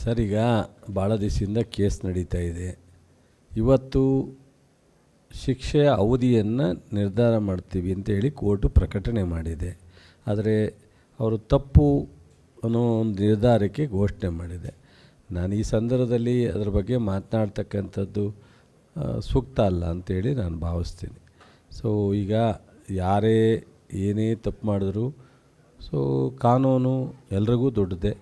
Sir ಈಗ ಭಾಳ ದಿವಸದಿಂದ ಕೇಸ್ ನಡೀತಾ ಇದೆ. ಇವತ್ತು ಶಿಕ್ಷೆಯ ಅವಧಿಯನ್ನು ನಿರ್ಧಾರ ಮಾಡ್ತೀವಿ ಅಂತೇಳಿ ಕೋರ್ಟು ಪ್ರಕಟಣೆ ಮಾಡಿದೆ. ಆದರೆ ಅವರು ತಪ್ಪು ಅನ್ನೋ ಒಂದು ನಿರ್ಧಾರಕ್ಕೆ ಘೋಷಣೆ ಮಾಡಿದೆ. ನಾನು ಈ ಸಂದರ್ಭದಲ್ಲಿ ಅದರ ಬಗ್ಗೆ ಮಾತನಾಡ್ತಕ್ಕಂಥದ್ದು ಸೂಕ್ತ ಅಲ್ಲ ಅಂತೇಳಿ ನಾನು ಭಾವಿಸ್ತೀನಿ. ಸೊ ಈಗ ಯಾರೇ ಏನೇ ತಪ್ಪು ಮಾಡಿದ್ರು ಸೊ ಕಾನೂನು ಎಲ್ರಿಗೂ ದೊಡ್ಡದೆ.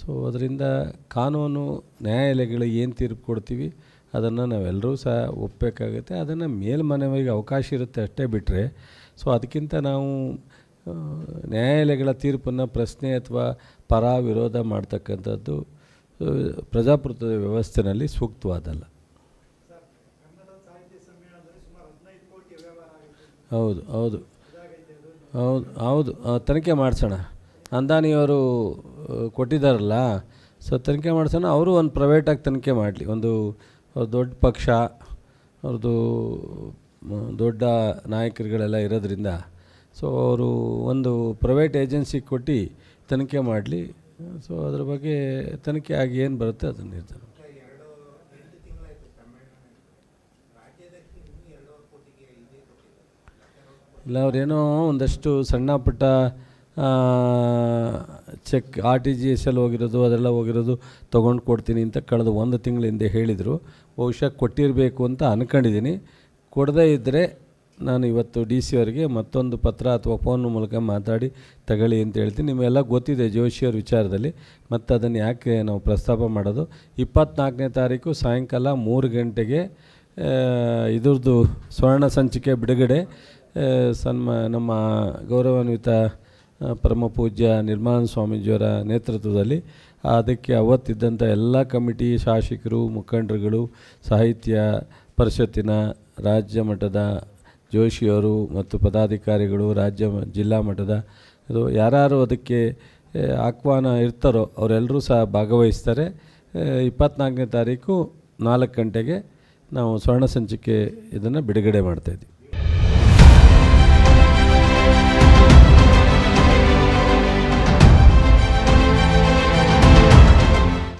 ಸೊ ಅದರಿಂದ ಕಾನೂನು ನ್ಯಾಯಾಲಯಗಳು ಏನು ತೀರ್ಪು ಕೊಡ್ತೀವಿ, ಅದನ್ನು ನಾವೆಲ್ಲರೂ ಸಹ ಒಪ್ಪಬೇಕಾಗುತ್ತೆ ಅದನ್ನು ಮೇಲ್ಮನವಿಗೆ ಅವಕಾಶ ಇರುತ್ತೆ ಅಷ್ಟೇ ಬಿಟ್ಟರೆ ಸೊ ಅದಕ್ಕಿಂತ ನಾವು ನ್ಯಾಯಾಲಯಗಳ ತೀರ್ಪನ್ನು ಪ್ರಶ್ನೆ ಅಥವಾ ಪರ ವಿರೋಧ ಮಾಡ್ತಕ್ಕಂಥದ್ದು ಪ್ರಜಾಪ್ರಭುತ್ವದ ವ್ಯವಸ್ಥೆಯಲ್ಲಿ ಸೂಕ್ತವಾದಲ್ಲ. ಹೌದು ಹೌದು. ಹೌದು ಹೌದು. ತನಿಖೆ ಮಾಡಿಸೋಣ. ಅಂದಾನಿಯವರು ಕೊಟ್ಟಿದ್ದಾರಲ್ಲ, ಸೊ ತನಿಖೆ ಮಾಡಿಸೋಣ. ಅವರು ಒಂದು ಪ್ರೈವೇಟಾಗಿ ತನಿಖೆ ಮಾಡಲಿ. ಒಂದು ದೊಡ್ಡ ಪಕ್ಷ ಅವ್ರದ್ದು ದೊಡ್ಡ ನಾಯಕರುಗಳೆಲ್ಲ ಇರೋದ್ರಿಂದ. ಸೊ ಅವರು ಒಂದು ಪ್ರೈವೇಟ್ ಏಜೆನ್ಸಿಗೆ ಕೊಟ್ಟು ತನಿಖೆ ಮಾಡಲಿ. ಸೊ ಅದ್ರ ಬಗ್ಗೆ ತನಿಖೆ ಆಗಿ ಏನು ಬರುತ್ತೆ ಅದನ್ನು ನಿರ್ಧಾರ ಇಲ್ಲ, ಅವ್ರೇನೋ ಒಂದಷ್ಟು ಸಣ್ಣ ಪುಟ್ಟ cheque R T G S L ಹೋಗಿರೋದು, ಅದೆಲ್ಲ ಹೋಗಿರೋದು ತೊಗೊಂಡು ಕೊಡ್ತೀನಿ ಅಂತ ಕಳೆದ ಒಂದು ತಿಂಗಳ ಹಿಂದೆ ಹೇಳಿದರು. ಬಹುಶಃ ಕೊಟ್ಟಿರಬೇಕು ಅಂತ ಅಂದ್ಕೊಂಡಿದ್ದೀನಿ ಕೊಡದೇ ಇದ್ದರೆ ನಾನು ಇವತ್ತು ಡಿ ಸಿ ಅವರಿಗೆ ಮತ್ತೊಂದು ಪತ್ರ ಅಥವಾ ಫೋನ್ ಮೂಲಕ ಮಾತಾಡಿ ತಗೊಳ್ಳಿ ಅಂತ ಹೇಳ್ತೀನಿ. ನಿಮಗೆಲ್ಲ ಗೊತ್ತಿದೆ ಜೋಶಿಯವ್ರ ವಿಚಾರದಲ್ಲಿ. ಮತ್ತು ಅದನ್ನು ಯಾಕೆ ನಾವು ಪ್ರಸ್ತಾಪ ಮಾಡೋದು? ಇಪ್ಪತ್ನಾಲ್ಕನೇ ತಾರೀಕು ಸಾಯಂಕಾಲ ಮೂರು ಗಂಟೆಗೆ ಇದರದು ಇದ್ರದ್ದು ಸ್ವರ್ಣ ಸಂಚಿಕೆ ಬಿಡುಗಡೆ ಸನ್ಮ, ನಮ್ಮ ಗೌರವಾನ್ವಿತ ಪರಮ ಪೂಜ್ಯ ನಿರ್ಮಾಣ ಸ್ವಾಮೀಜಿಯವರ ನೇತೃತ್ವದಲ್ಲಿ, ಅದಕ್ಕೆ ಅವತ್ತಿದ್ದಂಥ ಎಲ್ಲ ಕಮಿಟಿ ಶಾಸಕರು, ಮುಖಂಡರುಗಳು, ಸಾಹಿತ್ಯ ಪರಿಷತ್ತಿನ ರಾಜ್ಯ ಮಟ್ಟದ ಜೋಶಿಯವರು ಮತ್ತು ಪದಾಧಿಕಾರಿಗಳು, ರಾಜ್ಯ ಜಿಲ್ಲಾ ಮಟ್ಟದ, ಇದು ಯಾರ್ಯಾರು ಅದಕ್ಕೆ ಆಹ್ವಾನ ಇರ್ತಾರೋ ಅವರೆಲ್ಲರೂ ಸಹ ಭಾಗವಹಿಸ್ತಾರೆ. ಇಪ್ಪತ್ತ್ನಾಲ್ಕನೇ ತಾರೀಕು ನಾಲ್ಕು ಗಂಟೆಗೆ ನಾವು ಸ್ವರ್ಣ ಸಂಚಿಕೆ ಇದನ್ನು ಬಿಡುಗಡೆ ಮಾಡ್ತಾಯಿದ್ವಿ